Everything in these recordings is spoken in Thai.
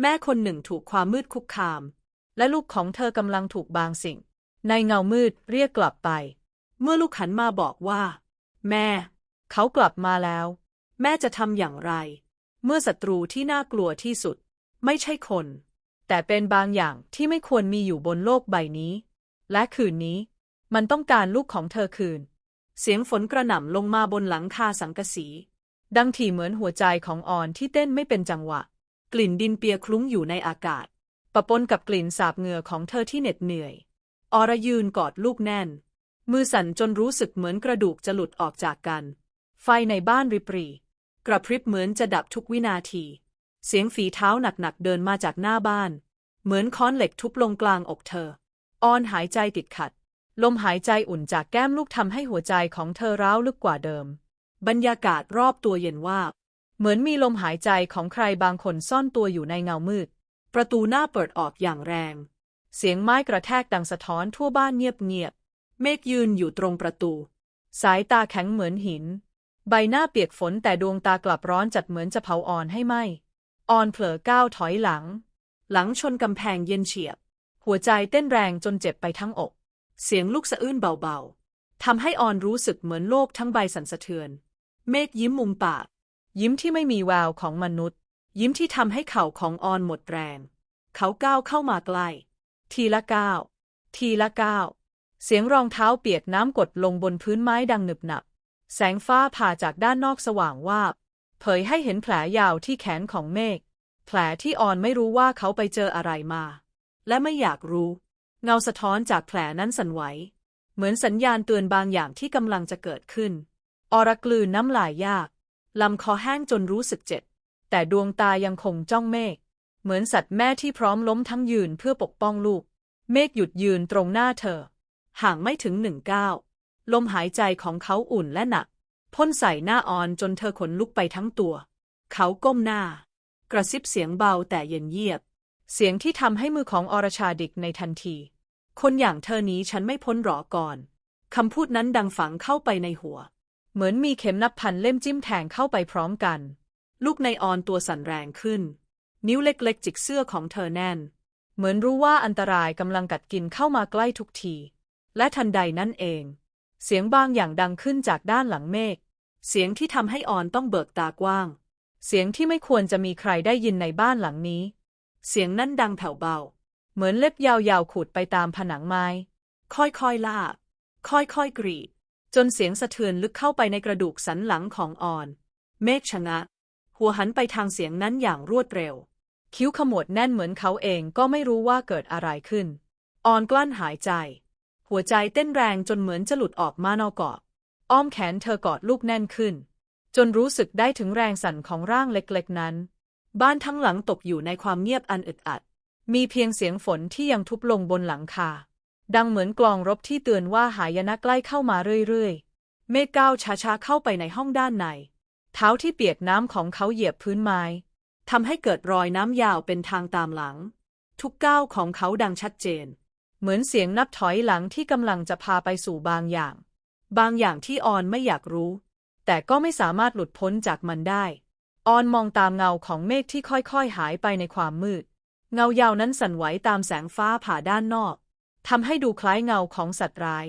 แม่คนหนึ่งถูกความมืดคุกคาม และลูกของเธอกำลังถูกบางสิ่ง ในเงามืดเรียกกลับไป เมื่อลูกหันมาบอกว่า แม่ เขากลับมาแล้ว แม่จะทำอย่างไร เมื่อศัตรูที่น่ากลัวที่สุด ไม่ใช่คน แต่เป็นบางอย่างที่ไม่ควรมีอยู่บนโลกใบนี้ และคืนนี้ มันต้องการลูกของเธอคืน เสียงฝนกระหน่ำลงมาบนหลังคาสังกะสี ดังถี่เหมือนหัวใจของออนที่เต้นไม่เป็นจังหวะ กลิ่นดินเปียคลุ้งอยู่ในอากาศ ปะปนกับกลิ่นสาบเหงื่อของเธอที่เหน็ดเหนื่อย อรยืนกอดลูกแน่น มือสั่นจนรู้สึกเหมือนกระดูกจะหลุดออกจากกัน ไฟในบ้านริบรีกระพริบเหมือนจะดับทุกวินาที เสียงฝีเท้าหนักๆเดินมาจากหน้าบ้าน เหมือนค้อนเหล็กทุบลงกลางอกเธอ ออนหายใจติดขัด ลมหายใจอุ่นจากแก้มลูกทำให้หัวใจของเธอร้าวลึกกว่าเดิม บรรยากาศรอบตัวเย็นวาบ เหมือนมีลมหายใจของใครบางคนซ่อนตัวอยู่ในเงามืด ประตูหน้าเปิดออกอย่างแรง เสียงไม้กระแทกดังสะท้อนทั่วบ้านเงียบๆ เมฆยืนอยู่ตรงประตู สายตาแข็งเหมือนหิน ใบหน้าเปียกฝนแต่ดวงตากลับร้อนจัดเหมือนจะเผาอ่อนให้ไหมอ่อนเผลอก้าวถอยหลัง หลังชนกำแพงเย็นเฉียบ หัวใจเต้นแรงจนเจ็บไปทั้งอก เสียงลูกสะอื้นเบาๆทำให้ออนรู้สึกเหมือนโลกทั้งใบสั่นสะเทือน เมฆยิ้มมุมปาก ยิ้มที่ไม่มีแววของมนุษย์ ยิ้มที่ทำให้เข่าของออนหมดแรง เขาก้าวเข้ามาใกล้ ทีละก้าว ทีละก้าว เสียงรองเท้าเปียกน้ำกดลงบนพื้นไม้ดังหนึบหนับ แสงฟ้าผ่าจากด้านนอกสว่างวาบ เผยให้เห็นแผลยาวที่แขนของเมฆ แผลที่ออนไม่รู้ว่าเขาไปเจออะไรมา และไม่อยากรู้ เงาสะท้อนจากแผลนั้นสั่นไหว เหมือนสัญญาณเตือนบางอย่างที่กำลังจะเกิดขึ้น อรกลืนน้ำลายยาก ลำคอแห้งจนรู้สึกเจ็บ แต่ดวงตายังคงจ้องเมฆ เหมือนสัตว์แม่ที่พร้อมล้มทั้งยืนเพื่อปกป้องลูก เมฆหยุดยืนตรงหน้าเธอ ห่างไม่ถึงหนึ่งก้าวลมหายใจของเขาอุ่นและหนัก พ่นใส่หน้าออนจนเธอขนลุกไปทั้งตัว เขาก้มหน้า กระซิบเสียงเบาแต่เย็นเยียบ เสียงที่ทำให้มือของอรชาดิกในทันที คนอย่างเธอนี้ฉันไม่พ้นหรอก่อนคำพูดนั้นดังฝังเข้าไปในหัว เหมือนมีเข็มนับพันเล่มจิ้มแทงเข้าไปพร้อมกัน ลูกในออนตัวสั่นแรงขึ้น นิ้วเล็กๆ จิกเสื้อของเธอแน่น เหมือนรู้ว่าอันตรายกำลังกัดกินเข้ามาใกล้ทุกที และทันใดนั่นเอง เสียงบางอย่างดังขึ้นจากด้านหลังเมฆเสียงที่ทำให้ออนต้องเบิกตากว้าง เสียงที่ไม่ควรจะมีใครได้ยินในบ้านหลังนี้ เสียงนั้นดังแผ่วเบา เหมือนเล็บยาวๆขูดไปตามผนังไม้ ค่อยๆลาก ค่อยๆกรีด จนเสียงสะเทือนลึกเข้าไปในกระดูกสันหลังของอ่อน เมฆชะงักหัวหันไปทางเสียงนั้นอย่างรวดเร็ว คิ้วขมวดแน่นเหมือนเขาเองก็ไม่รู้ว่าเกิดอะไรขึ้น อ่อนกลั้นหายใจ หัวใจเต้นแรงจนเหมือนจะหลุดออกมานอกกอดอ้อมแขนเธอกอดลูกแน่นขึ้น จนรู้สึกได้ถึงแรงสั่นของร่างเล็กๆนั้น บ้านทั้งหลังตกอยู่ในความเงียบอันอึดอัด มีเพียงเสียงฝนที่ยังทุบลงบนหลังคา ดังเหมือนกลองรบที่เตือนว่าหายนะใกล้เข้ามาเรื่อยๆ เมฆก้าวช้าๆเข้าไปในห้องด้านใน เท้าที่เปียกน้ำของเขาเหยียบพื้นไม้ทำให้เกิดรอยน้ำยาวเป็นทางตามหลัง ทุกก้าวของเขาดังชัดเจน เหมือนเสียงนับถอยหลังที่กำลังจะพาไปสู่บางอย่าง บางอย่างที่ออนไม่อยากรู้ แต่ก็ไม่สามารถหลุดพ้นจากมันได้ ออนมองตามเงาของเมฆที่ค่อยๆหายไปในความมืด เงายาวนั้นสั่นไหวตามแสงฟ้าผ่าด้านนอก ทำให้ดูคล้ายเงาของสัตว์ร้าย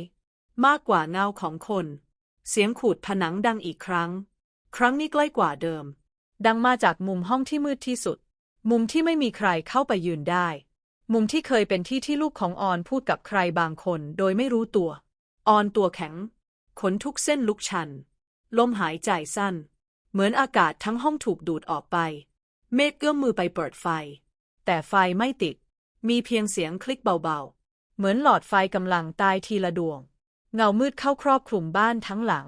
มากกว่าเงาของคน เสียงขูดผนังดังอีกครั้ง ครั้งนี้ใกล้กว่าเดิม ดังมาจากมุมห้องที่มืดที่สุด มุมที่ไม่มีใครเข้าไปยืนได้ มุมที่เคยเป็นที่ที่ลูกของออนพูดกับใครบางคนโดยไม่รู้ตัว ออนตัวแข็ง ขนทุกเส้นลุกชัน ลมหายใจสั้น เหมือนอากาศทั้งห้องถูกดูดออกไป เมฆเอื้อมมือไปเปิดไฟ แต่ไฟไม่ติด มีเพียงเสียงคลิกเบาๆ เหมือนหลอดไฟกำลังตายทีละดวง เงามืดเข้าครอบคลุมบ้านทั้งหลัง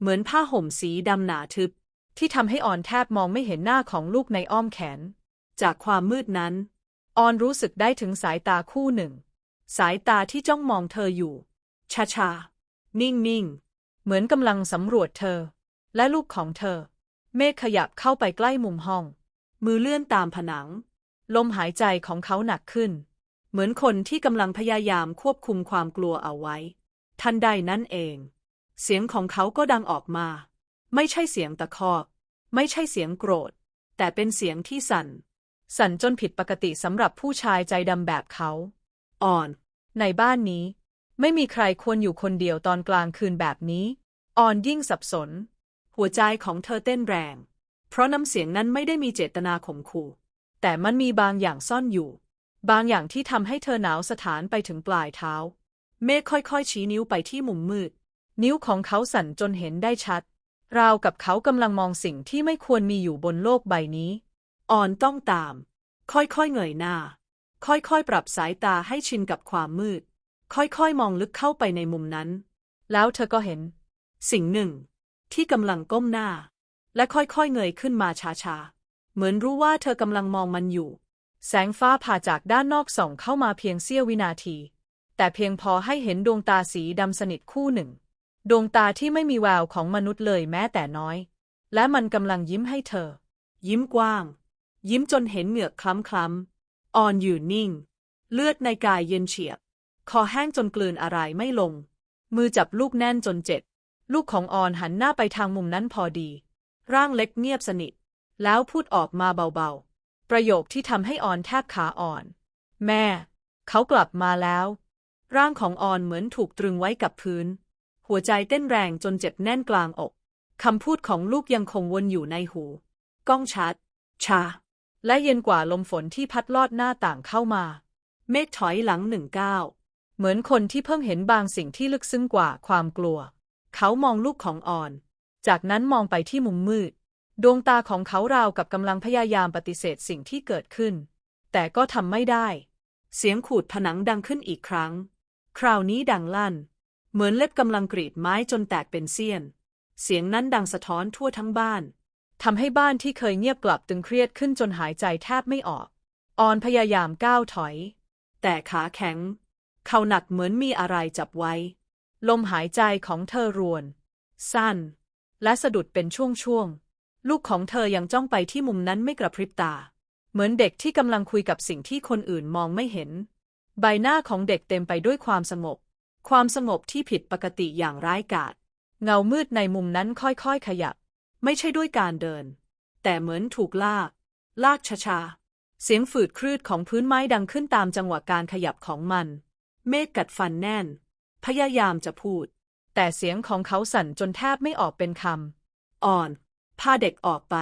เหมือนผ้าห่มสีดำหนาทึบ ที่ทำให้ออนแทบมองไม่เห็นหน้าของลูกในอ้อมแขน จากความมืดนั้น ออนรู้สึกได้ถึงสายตาคู่หนึ่ง สายตาที่จ้องมองเธออยู่ชาๆนิ่งๆเหมือนกำลังสำรวจเธอ และลูกของเธอ เมฆขยับเข้าไปใกล้มุมห้อง มือเลื่อนตามผนัง ลมหายใจของเขาหนักขึ้น เหมือนคนที่กำลังพยายามควบคุมความกลัวเอาไว้ ทันใดนั้นเอง เสียงของเขาก็ดังออกมา ไม่ใช่เสียงตะคอก ไม่ใช่เสียงโกรธ แต่เป็นเสียงที่สั่น สั่นจนผิดปกติสำหรับผู้ชายใจดำแบบเขา อ่อน ในบ้านนี้ ไม่มีใครควรอยู่คนเดียวตอนกลางคืนแบบนี้ อ่อนยิ่งสับสน หัวใจของเธอเต้นแรง เพราะน้ำเสียงนั้นไม่ได้มีเจตนาข่มขู่ แต่มันมีบางอย่างซ่อนอยู่ บางอย่างที่ทำให้เธอหนาวสถานไปถึงปลายเท้า เมฆค่อยๆ ชี้นิ้วไปที่มุมมืด นิ้วของเขาสั่นจนเห็นได้ชัด ราวกับเขากำลังมองสิ่งที่ไม่ควรมีอยู่บนโลกใบนี้ อ่อนต้องตาม ค่อยๆเงยหน้า ค่อยๆ ปรับสายตาให้ชินกับความมืด ค่อยๆ มองลึกเข้าไปในมุมนั้น แล้วเธอก็เห็น สิ่งหนึ่ง ที่กำลังก้มหน้า และค่อยๆ เงยขึ้นมาช้าๆ เหมือนรู้ว่าเธอกำลังมองมันอยู่ แสงฟ้าผ่าจากด้านนอกส่องเข้ามาเพียงเสี้ยววินาที แต่เพียงพอให้เห็นดวงตาสีดำสนิทคู่หนึ่ง ดวงตาที่ไม่มีแววของมนุษย์เลยแม้แต่น้อย และมันกำลังยิ้มให้เธอ ยิ้มกว้าง ยิ้มจนเห็นเหงือกคล้ำๆอ่อนอยู่นิ่ง เลือดในกายเย็นเฉียบ คอแห้งจนกลืนอะไรไม่ลง มือจับลูกแน่นจนเจ็บ ลูกของออนหันหน้าไปทางมุมนั้นพอดี ร่างเล็กเงียบสนิท แล้วพูดออกมาเบาๆ ประโยคที่ทำให้ออนแทบขาอ่อน แม่ เขากลับมาแล้ว ร่างของออนเหมือนถูกตรึงไว้กับพื้น หัวใจเต้นแรงจนเจ็บแน่นกลางอกคำพูดของลูกยังคงวนอยู่ในหู ก้องชัด ชา และเย็นกว่าลมฝนที่พัดลอดหน้าต่างเข้ามา เมฆถอยหลังหนึ่งก้าวเหมือนคนที่เพิ่งเห็นบางสิ่งที่ลึกซึ้งกว่าความกลัว เขามองลูกของออน จากนั้นมองไปที่มุมมืด ดวงตาของเขาราวกับกำลังพยายามปฏิเสธสิ่งที่เกิดขึ้น แต่ก็ทำไม่ได้ เสียงขูดผนังดังขึ้นอีกครั้ง คราวนี้ดังลั่น เหมือนเล็บกำลังกรีดไม้จนแตกเป็นเสี้ยน เสียงนั้นดังสะท้อนทั่วทั้งบ้านทำให้บ้านที่เคยเงียบกลับตึงเครียดขึ้นจนหายใจแทบไม่ออก ออนพยายามก้าวถอย แต่ขาแข็ง เข่าหนักเหมือนมีอะไรจับไว้ ลมหายใจของเธอรวน สั้น และสะดุดเป็นช่วงๆ ลูกของเธอยังจ้องไปที่มุมนั้นไม่กระพริบตา เหมือนเด็กที่กำลังคุยกับสิ่งที่คนอื่นมองไม่เห็น ใบหน้าของเด็กเต็มไปด้วยความสงบ ความสงบที่ผิดปกติอย่างร้ายกาจเงามืดในมุมนั้นค่อยๆขยับ ไม่ใช่ด้วยการเดิน แต่เหมือนถูกลาก ลากช้าๆเสียงฝืดครืดของพื้นไม้ดังขึ้นตามจังหวะการขยับของมัน เมฆกัดฟันแน่น พยายามจะพูด แต่เสียงของเขาสั่นจนแทบไม่ออกเป็นคำอ่อน พาเด็กออกไป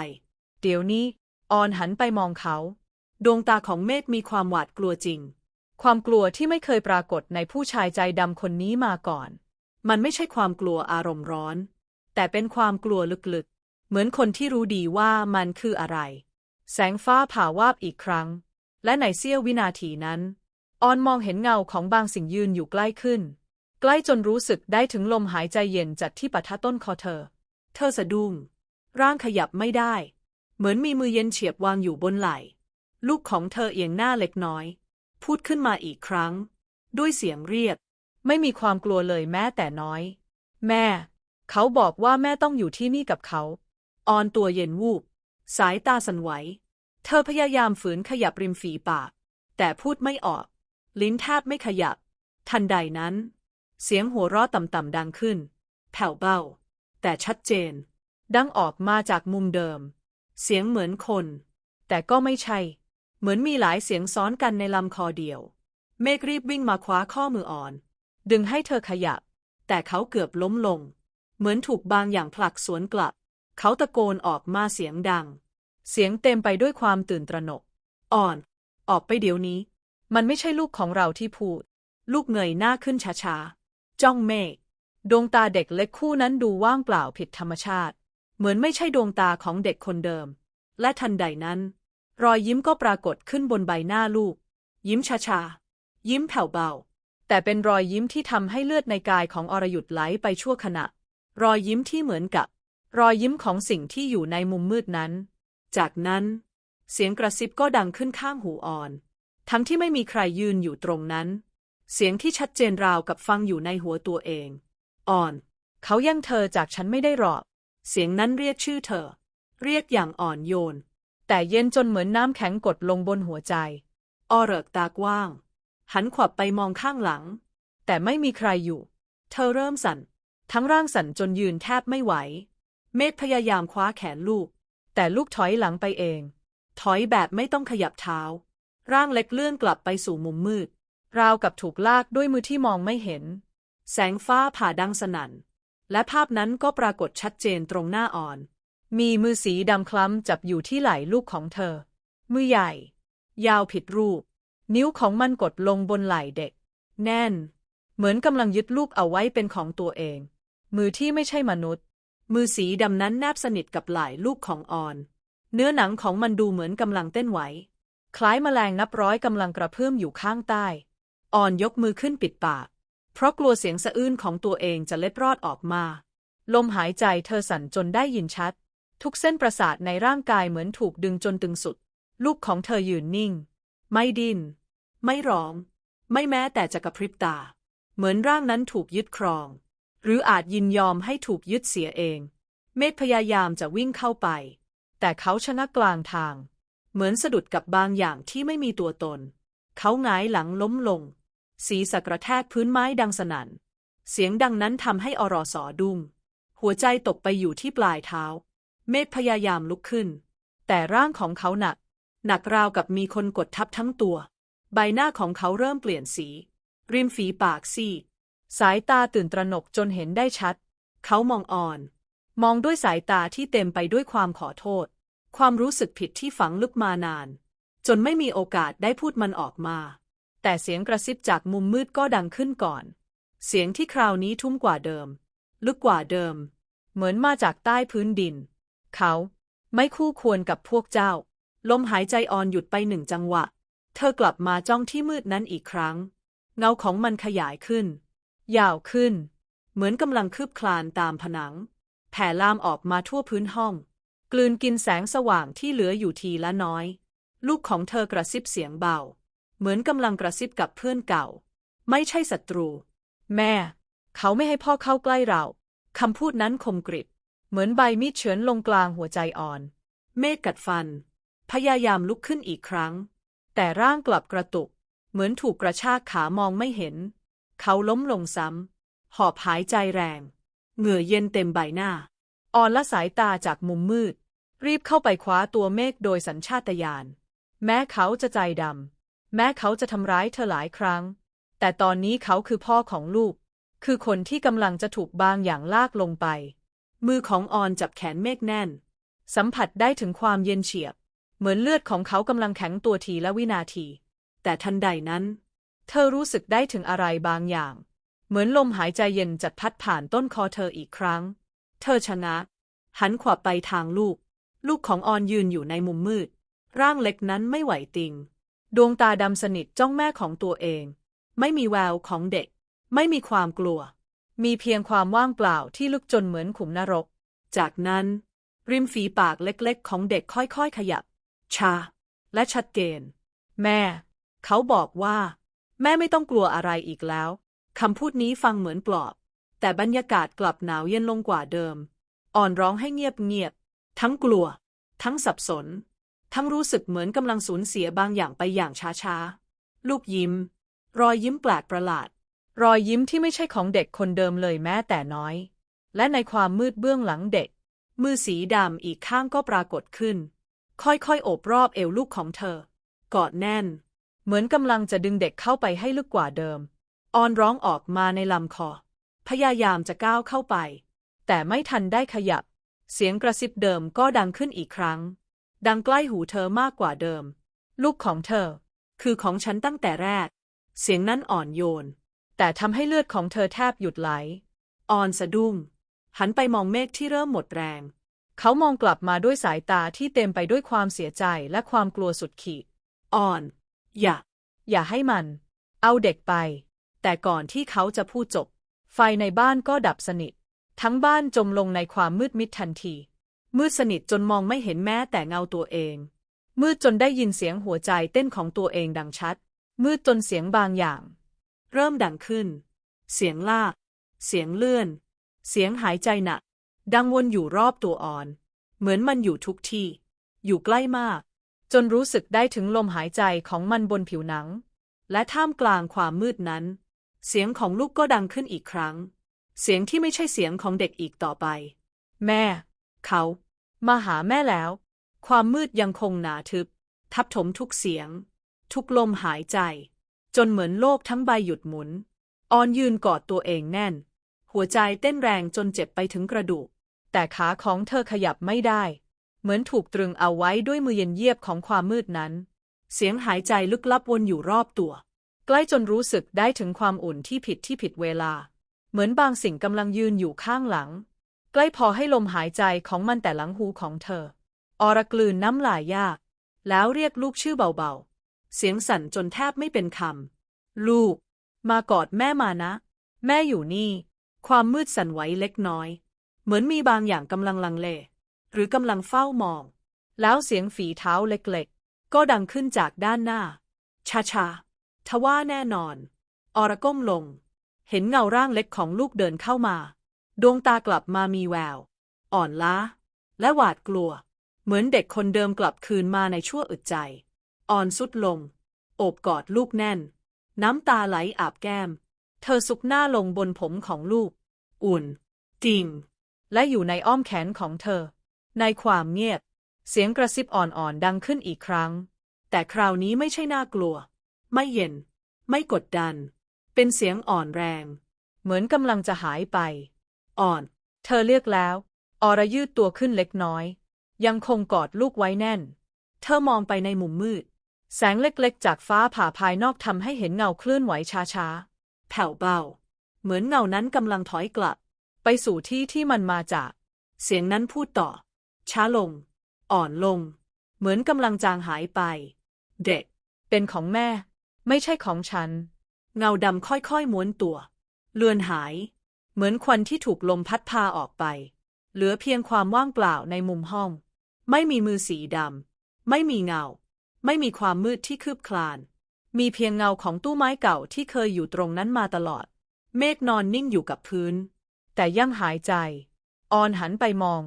เดี๋ยวนี้ ออนหันไปมองเขา ดวงตาของเมฆมีความหวาดกลัวจริง ความกลัวที่ไม่เคยปรากฏในผู้ชายใจดำคนนี้มาก่อน มันไม่ใช่ความกลัวอารมณ์ร้อน แต่เป็นความกลัวลึกๆ เหมือนคนที่รู้ดีว่ามันคืออะไร แสงฟ้าผ่าวาบอีกครั้ง และในเสี้ยววินาทีนั้น ออนมองเห็นเงาของบางสิ่งยืนอยู่ใกล้ขึ้น ใกล้จนรู้สึกได้ถึงลมหายใจเย็นจัดที่ปะทะต้นคอเธอ เธอสะดุ้ง ร่างขยับไม่ได้ เหมือนมีมือเย็นเฉียบวางอยู่บนไหล่ลูกของเธอเอียงหน้าเล็กน้อย พูดขึ้นมาอีกครั้ง ด้วยเสียงเรียก ไม่มีความกลัวเลยแม้แต่น้อย แม่ เขาบอกว่าแม่ต้องอยู่ที่นี่กับเขา ออนตัวเย็นวูบ สายตาสั่นไหว เธอพยายามฝืนขยับริมฝีปาก แต่พูดไม่ออก ลิ้นแทบไม่ขยับ ทันใดนั้น เสียงหัวเราะต่ำๆดังขึ้น แผ่วเบา แต่ชัดเจน ดังออกมาจากมุมเดิม เสียงเหมือนคน แต่ก็ไม่ใช่ เหมือนมีหลายเสียงซ้อนกันในลำคอเดียว เมฆรีบวิ่งมาคว้าข้อมืออ่อน ดึงให้เธอขยับ แต่เขาเกือบล้มลง เหมือนถูกบางอย่างผลักสวนกลับ เขาตะโกนออกมาเสียงดัง เสียงเต็มไปด้วยความตื่นตระหนก อ่อน ออกไปเดี๋ยวนี้ มันไม่ใช่ลูกของเราที่พูด ลูกเงยหน้าขึ้นช้าๆ จ้องเมฆดวงตาเด็กเล็กคู่นั้นดูว่างเปล่าผิดธรรมชาติ เหมือนไม่ใช่ดวงตาของเด็กคนเดิม และทันใดนั้น รอยยิ้มก็ปรากฏขึ้นบนใบหน้าลูก ยิ้มช้าๆ ยิ้มแผ่วเบา แต่เป็นรอยยิ้มที่ทำให้เลือดในกายของอรยุทธ์ไหลไปชั่วขณะ รอยยิ้มที่เหมือนกับ รอยยิ้มของสิ่งที่อยู่ในมุมมืดนั้น จากนั้น เสียงกระซิบก็ดังขึ้นข้างหูอ่อน ทั้งที่ไม่มีใครยืนอยู่ตรงนั้น เสียงที่ชัดเจนราวกับฟังอยู่ในหัวตัวเอง อ่อน เขาแย่งเธอจากฉันไม่ได้หรอก เสียงนั้นเรียกชื่อเธอ เรียกอย่างอ่อนโยน แต่เย็นจนเหมือนน้ำแข็งกดลงบนหัวใจ ออเริกตากว้าง หันขวับไปมองข้างหลัง แต่ไม่มีใครอยู่ เธอเริ่มสั่น ทั้งร่างสั่นจนยืนแทบไม่ไหว เมธพยายามคว้าแขนลูก แต่ลูกถอยหลังไปเอง ถอยแบบไม่ต้องขยับเท้า ร่างเล็กเลื่อนกลับไปสู่มุมมืด ราวกับถูกลากด้วยมือที่มองไม่เห็น แสงฟ้าผ่าดังสนั่น และภาพนั้นก็ปรากฏชัดเจนตรงหน้าอ่อน มีมือสีดำคล้ำจับอยู่ที่ไหล่ลูกของเธอ มือใหญ่ ยาวผิดรูป นิ้วของมันกดลงบนไหล่เด็ก แน่น เหมือนกำลังยึดลูกเอาไว้เป็นของตัวเอง มือที่ไม่ใช่มนุษย์ มือสีดำนั้นแนบสนิทกับไหล่ลูกของอ่อน เนื้อหนังของมันดูเหมือนกำลังเต้นไหว คล้ายแมลงนับร้อยกำลังกระเพื่อมอยู่ข้างใต้ อ่อนยกมือขึ้นปิดปาก เพราะกลัวเสียงสะอื้นของตัวเองจะเล็ดรอดออกมา ลมหายใจเธอสั่นจนได้ยินชัด ทุกเส้นประสาทในร่างกายเหมือนถูกดึงจนตึงสุด ลูกของเธอยืนนิ่ง ไม่ดิน้น ไม่ร้อง ไม่แม้แต่จะกระพริบตา เหมือนร่างนั้นถูกยึดครอง หรืออาจยินยอมให้ถูกยึดเสียเอง เมฆพยายามจะวิ่งเข้าไป แต่เขาชะงักกลางทาง เหมือนสะดุดกับบางอย่างที่ไม่มีตัวตน เขาหงายหลังล้มลง ศีรษะกระแทกพื้นไม้ดังสนั่น เสียงดังนั้นทำให้อรอสอดุ้งหัวใจตกไปอยู่ที่ปลายเท้า เมฆพยายามลุกขึ้น แต่ร่างของเขาหนัก หนักราวกับมีคนกดทับทั้งตัว ใบหน้าของเขาเริ่มเปลี่ยนสี ริมฝีปากซีดสายตาตื่นตระหนกจนเห็นได้ชัด เขามองอ่อน มองด้วยสายตาที่เต็มไปด้วยความขอโทษ ความรู้สึกผิดที่ฝังลึกมานาน จนไม่มีโอกาสได้พูดมันออกมา แต่เสียงกระซิบจากมุมมืดก็ดังขึ้นก่อน เสียงที่คราวนี้ทุ้มกว่าเดิม ลึกกว่าเดิม เหมือนมาจากใต้พื้นดิน เขา ไม่คู่ควรกับพวกเจ้า ลมหายใจอ่อนหยุดไปหนึ่งจังหวะ เธอกลับมาจ้องที่มืดนั้นอีกครั้ง เงาของมันขยายขึ้น ยาวขึ้น เหมือนกำลังคืบคลานตามผนัง แผ่ลามออกมาทั่วพื้นห้อง กลืนกินแสงสว่างที่เหลืออยู่ทีละน้อย ลูกของเธอกระซิบเสียงเบา เหมือนกำลังกระซิบกับเพื่อนเก่า ไม่ใช่ศัตรู แม่ เขาไม่ให้พ่อเข้าใกล้เราคำพูดนั้นคมกริบ เหมือนใบมีดเฉือนลงกลางหัวใจอ่อน เมฆกัดฟัน พยายามลุกขึ้นอีกครั้ง แต่ร่างกลับกระตุก เหมือนถูกกระชากขามองไม่เห็น เขาล้มลงซ้ำหอบหายใจแรง เหงื่อเย็นเต็มใบหน้า อ่อนละสายตาจากมุมมืด รีบเข้าไปคว้าตัวเมฆโดยสัญชาตญาณแม้เขาจะใจดำ แม้เขาจะทำร้ายเธอหลายครั้ง แต่ตอนนี้เขาคือพ่อของลูก คือคนที่กำลังจะถูกบางอย่างลากลงไป มือของออนจับแขนเมฆแน่น สัมผัสได้ถึงความเย็นเฉียบ เหมือนเลือดของเขากำลังแข็งตัวทีละวินาที แต่ทันใดนั้น เธอรู้สึกได้ถึงอะไรบางอย่าง เหมือนลมหายใจเย็นจัดพัดผ่านต้นคอเธออีกครั้ง เธอชะงักหันขวับไปทางลูก ลูกของออนยืนอยู่ในมุมมืด ร่างเล็กนั้นไม่ไหวติง ดวงตาดำสนิทจ้องแม่ของตัวเอง ไม่มีแววของเด็ก ไม่มีความกลัว มีเพียงความว่างเปล่าที่ลึกจนเหมือนขุมนรก จากนั้น ริมฝีปากเล็กๆ ของเด็กค่อยๆ ขยับ ชา และชัดเจน แม่ เขาบอกว่า แม่ไม่ต้องกลัวอะไรอีกแล้วคำพูดนี้ฟังเหมือนปลอบ แต่บรรยากาศกลับหนาวเย็นลงกว่าเดิม อ่อนร้องให้เงียบเงียบ ทั้งกลัว ทั้งสับสน ทั้งรู้สึกเหมือนกำลังสูญเสียบางอย่างไปอย่างช้าๆ ลูกยิ้ม รอยยิ้มแปลกประหลาด รอยยิ้มที่ไม่ใช่ของเด็กคนเดิมเลยแม้แต่น้อย และในความมืดเบื้องหลังเด็ก มือสีดำอีกข้างก็ปรากฏขึ้น ค่อยๆ โอบรอบเอวลูกของเธอ กอดแน่น เหมือนกำลังจะดึงเด็กเข้าไปให้ลึกกว่าเดิม ออนร้องออกมาในลำคอ พยายามจะก้าวเข้าไป แต่ไม่ทันได้ขยับ เสียงกระซิบเดิมก็ดังขึ้นอีกครั้ง ดังใกล้หูเธอมากกว่าเดิม ลูกของเธอ คือของฉันตั้งแต่แรก เสียงนั้นอ่อนโยน แต่ทำให้เลือดของเธอแทบหยุดไหล ออนสะดุ้ง หันไปมองเมฆที่เริ่มหมดแรง เขามองกลับมาด้วยสายตาที่เต็มไปด้วยความเสียใจและความกลัวสุดขีด ออน อย่า อย่าให้มัน เอาเด็กไป แต่ก่อนที่เขาจะพูดจบ ไฟในบ้านก็ดับสนิท ทั้งบ้านจมลงในความมืดมิดทันที มืดสนิทจนมองไม่เห็นแม้แต่เงาตัวเอง มืดจนได้ยินเสียงหัวใจเต้นของตัวเองดังชัด มืดจนเสียงบางอย่าง เริ่มดังขึ้น เสียงลาก เสียงเลื่อน เสียงหายใจหนัก ดังวนอยู่รอบตัวอ่อน เหมือนมันอยู่ทุกที่ อยู่ใกล้มาก จนรู้สึกได้ถึงลมหายใจของมันบนผิวหนัง และท่ามกลางความมืดนั้น เสียงของลูกก็ดังขึ้นอีกครั้ง เสียงที่ไม่ใช่เสียงของเด็กอีกต่อไป แม่ เขา มาหาแม่แล้ว ความมืดยังคงหนาทึบ ทับถมทุกเสียง ทุกลมหายใจ จนเหมือนโลกทั้งใบหยุดหมุน ออนยืนกอดตัวเองแน่น หัวใจเต้นแรงจนเจ็บไปถึงกระดูก แต่ขาของเธอขยับไม่ได้ เหมือนถูกตรึงเอาไว้ด้วยมือเย็นเยียบของความมืดนั้น เสียงหายใจลึกลับวนอยู่รอบตัว ใกล้จนรู้สึกได้ถึงความอุ่นที่ผิดที่ผิดเวลา เหมือนบางสิ่งกำลังยืนอยู่ข้างหลัง ใกล้พอให้ลมหายใจของมันแต่หลังหูของเธอ อรกลืนน้ำลายยาก แล้วเรียกลูกชื่อเบาๆ เสียงสั่นจนแทบไม่เป็นคำ ลูก มากอดแม่มานะ แม่อยู่นี่ ความมืดสั่นไหวเล็กน้อย เหมือนมีบางอย่างกำลังลังเล หรือกำลังเฝ้ามอง แล้วเสียงฝีเท้าเล็กๆ ก็ดังขึ้นจากด้านหน้า ชาๆทว่าแน่นอน อรก้มลง เห็นเงาร่างเล็กของลูกเดินเข้ามา ดวงตากลับมามีแวว อ่อนล้า และหวาดกลัว เหมือนเด็กคนเดิมกลับคืนมาในชั่วอึดใจ อ่อนสุดลง โอบกอดลูกแน่น น้ำตาไหลอาบแก้ม เธอซุกหน้าลงบนผมของลูก อุ่น จริง และอยู่ในอ้อมแขนของเธอ ในความเงียบ เสียงกระซิบอ่อนๆดังขึ้นอีกครั้ง แต่คราวนี้ไม่ใช่น่ากลัว ไม่เย็น ไม่กดดัน เป็นเสียงอ่อนแรง เหมือนกำลังจะหายไป อ่อน เธอเรียกแล้วอรยืดตัวขึ้นเล็กน้อย ยังคงกอดลูกไว้แน่น เธอมองไปในมุมมืด แสงเล็กๆ จากฟ้าผ่าภายนอกทำให้เห็นเงาเคลื่อนไหวช้าๆ แผ่วเบา เหมือนเงานั้นกำลังถอยกลับ ไปสู่ที่ที่มันมาจาก เสียงนั้นพูดต่อ ช้าลง อ่อนลง เหมือนกำลังจางหายไป เด็ก เป็นของแม่ ไม่ใช่ของฉัน เงาดำค่อยๆม้วนตัว เลือนหาย เหมือนควันที่ถูกลมพัดพาออกไป เหลือเพียงความว่างเปล่าในมุมห้อง ไม่มีมือสีดำ ไม่มีเงา ไม่มีความมืดที่คืบคลาน มีเพียงเงาของตู้ไม้เก่าที่เคยอยู่ตรงนั้นมาตลอด เมฆนอนนิ่งอยู่กับพื้น แต่ยังหายใจ ออนหันไปมอง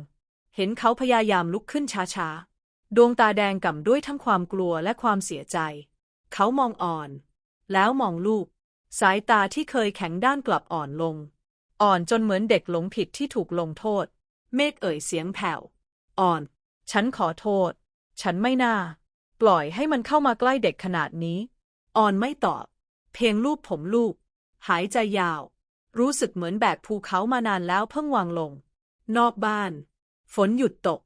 เห็นเขาพยายามลุกขึ้นช้าๆ ดวงตาแดงก่ำด้วยทั้งความกลัวและความเสียใจ เขามองอ่อน แล้วมองลูก สายตาที่เคยแข็งด้านกลับอ่อนลง อ่อนจนเหมือนเด็กหลงผิดที่ถูกลงโทษ เมฆเอ่ยเสียงแผ่ว อ่อน ฉันขอโทษ ฉันไม่น่า ปล่อยให้มันเข้ามาใกล้เด็กขนาดนี้ อ่อนไม่ตอบ เพียงลูบผมลูก หายใจยาว รู้สึกเหมือนแบกภูเขามานานแล้วเพิ่งวางลง นอกบ้าน ฝนหยุดตก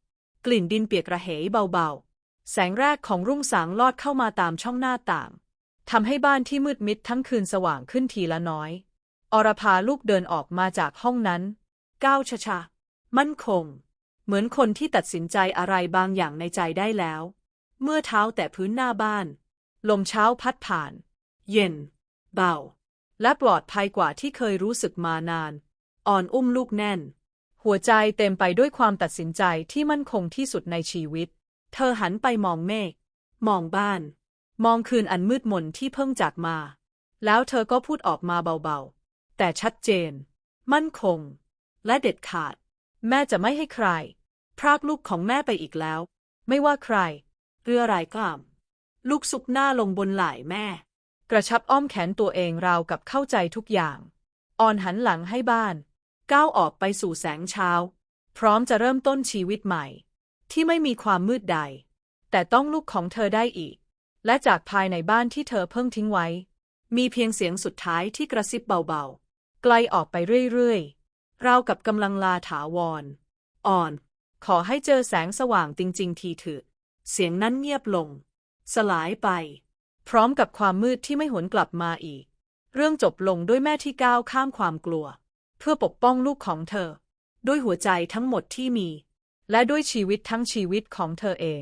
กลิ่นดินเปียกระเหยเบาๆ แสงแรกของรุ่งสางลอดเข้ามาตามช่องหน้าต่างทำให้บ้านที่มืดมิดทั้งคืนสว่างขึ้นทีละน้อย อรพาลูกเดินออกมาจากห้องนั้น ก้าวช้าๆมั่นคง เหมือนคนที่ตัดสินใจอะไรบางอย่างในใจได้แล้ว เมื่อเท้าแตะพื้นหน้าบ้าน ลมเช้าพัดผ่าน เย็น เบา และปลอดภัยกว่าที่เคยรู้สึกมานาน อ่อนอุ้มลูกแน่น หัวใจเต็มไปด้วยความตัดสินใจที่มั่นคงที่สุดในชีวิต เธอหันไปมองเมฆ มองบ้าน มองคืนอันมืดมนที่เพิ่งจากมา แล้วเธอก็พูดออกมาเบาๆ แต่ชัดเจน มั่นคง และเด็ดขาด แม่จะไม่ให้ใคร พรากลูกของแม่ไปอีกแล้ว ไม่ว่าใคร เรืออะไรก็ตามลูกซุกหน้าลงบนไหล่แม่ กระชับอ้อมแขนตัวเองราวกับเข้าใจทุกอย่าง อ่อนหันหลังให้บ้าน ก้าวออกไปสู่แสงเช้า พร้อมจะเริ่มต้นชีวิตใหม่ ที่ไม่มีความมืดใด แต่ต้องลูกของเธอได้อีก และจากภายในบ้านที่เธอเพิ่งทิ้งไว้ มีเพียงเสียงสุดท้ายที่กระซิบเบาๆ ไกลออกไปเรื่อยๆ ราวกับกำลังลาถาวร อ่อน ขอให้เจอแสงสว่างจริง ๆ ทีเถิดเสียงนั้นเงียบลง สลายไป พร้อมกับความมืดที่ไม่หวนกลับมาอีก เรื่องจบลงด้วยแม่ที่ก้าวข้ามความกลัว เพื่อปกป้องลูกของเธอ ด้วยหัวใจทั้งหมดที่มี และด้วยชีวิตทั้งชีวิตของเธอเอง